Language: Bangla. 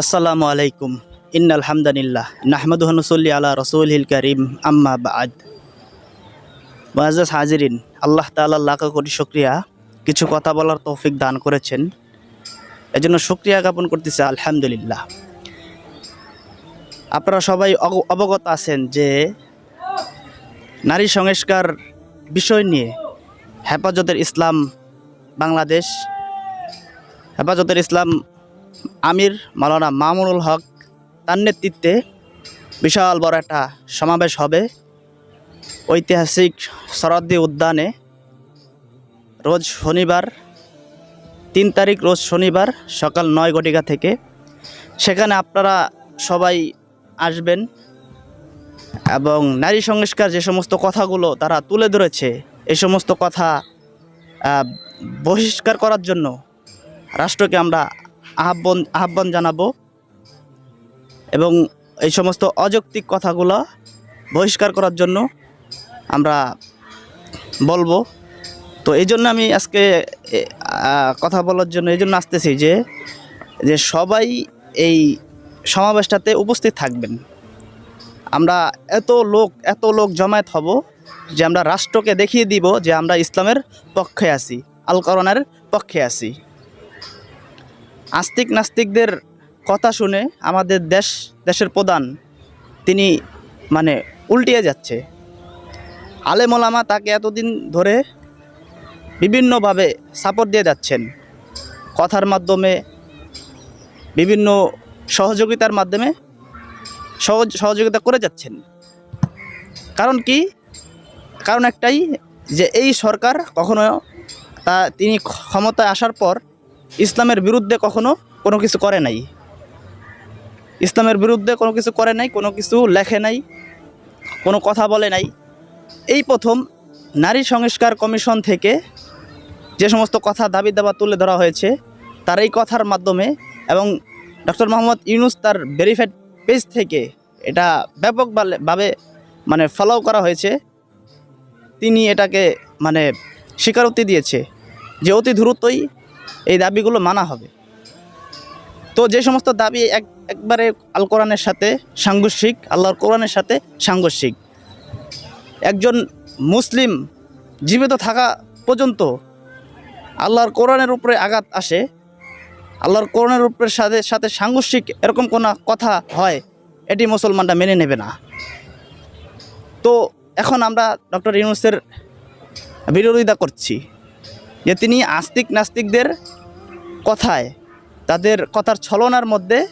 আসসালামু আলাইকুম। ইন্নাল হামদানিল্লাহ নাহমাদু হনুসল্লি আলা রসুলহিল করিম, আম্মা বাদ। বাজাজ হাজিরিন, আল্লাহ তাআলা লাখ কোটি শুক্রিয়া, কিছু কথা বলার তৌফিক দান করেছেন। এজন্য শুক্রিয়া জ্ঞাপন করতেছে, আলহামদুলিল্লাহ। আপনারা সবাই অবগত আছেন যে নারী সংস্কার বিষয় নিয়ে হেফাজতের ইসলাম বাংলাদেশ, হেফাজতের ইসলাম আমির মালানা মামুনুল হক, তার নেতৃত্বে বিশাল বড় একটা সমাবেশ হবে। ঐতিহাসিক শরদ্দি উদ্যানে রোজ শনিবার, তিন তারিখ রোজ শনিবার সকাল নয় ঘটিকা থেকে। সেখানে আপনারা সবাই আসবেন এবং নারী সংস্কার যে সমস্ত কথাগুলো তারা তুলে ধরেছে এই সমস্ত কথা বহিষ্কার করার জন্য রাষ্ট্রকে আমরা আহ্বান আহ্বান জানাব। এবং এই সমস্ত অযৌক্তিক কথাগুলো বহিষ্কার করার জন্য আমরা বলব। তো এই জন্য আমি আজকে কথা বলার জন্য, এই জন্য আসতেছি যে যে সবাই এই সমাবেশটাতে উপস্থিত থাকবেন। আমরা এত লোক এত লোক জমায়েত হব যে আমরা রাষ্ট্রকে দেখিয়ে দিব যে আমরা ইসলামের পক্ষে আছি আল পক্ষে আছি। আস্তিক নাস্তিকদের কথা শুনে আমাদের দেশ, দেশের প্রধান তিনি মানে উল্টিয়ে যাচ্ছে। আলেমোলামা তাকে এতদিন ধরে বিভিন্নভাবে সাপোর্ট দিয়ে যাচ্ছেন। কথার মাধ্যমে, বিভিন্ন সহযোগিতার মাধ্যমে সহজ, সহযোগিতা করে যাচ্ছেন। কারণ কি? কারণ একটাই যে এই সরকার কখনো তা তিনি ক্ষমতায় আসার পর ইসলামের বিরুদ্ধে কখনো কোনো কিছু করে নাই। ইসলামের বিরুদ্ধে কোনো কিছু করে নাই, কোনো কিছু লেখে নাই, কোনো কথা বলে নাই। এই প্রথম নারী সংস্কার কমিশন থেকে যে সমস্ত কথা দাবি দাবা তুলে ধরা হয়েছে, তার এই কথার মাধ্যমে এবং ডক্টর মোহাম্মদ ইউনুস তার ভেরিফাইড পেজ থেকে এটা ব্যাপক ব্যাপকভাবে মানে ফলো করা হয়েছে। তিনি এটাকে মানে স্বীকারোক্তি দিয়েছে যে অতি দ্রুতই এই দাবিগুলো মানা হবে। তো যে সমস্ত দাবি এক একবারে আল কোরআনের সাথে সাংঘর্ষিক, আল্লাহর কোরআনের সাথে সাংঘর্ষিক। একজন মুসলিম জীবিত থাকা পর্যন্ত আল্লাহর কোরআনের উপরে আঘাত আসে, আল্লাহর কোরআনের উপরে সাথে সাথে সাংঘর্ষিক এরকম কোনো কথা হয়, এটি মুসলমানরা মেনে নেবে না। তো এখন আমরা ডক্টর ইউনুসের বিরোধিতা করছি। যে তিনি আস্তিক নাস্তিকদের কথায় তাদের কথার ছলনার মধ্যে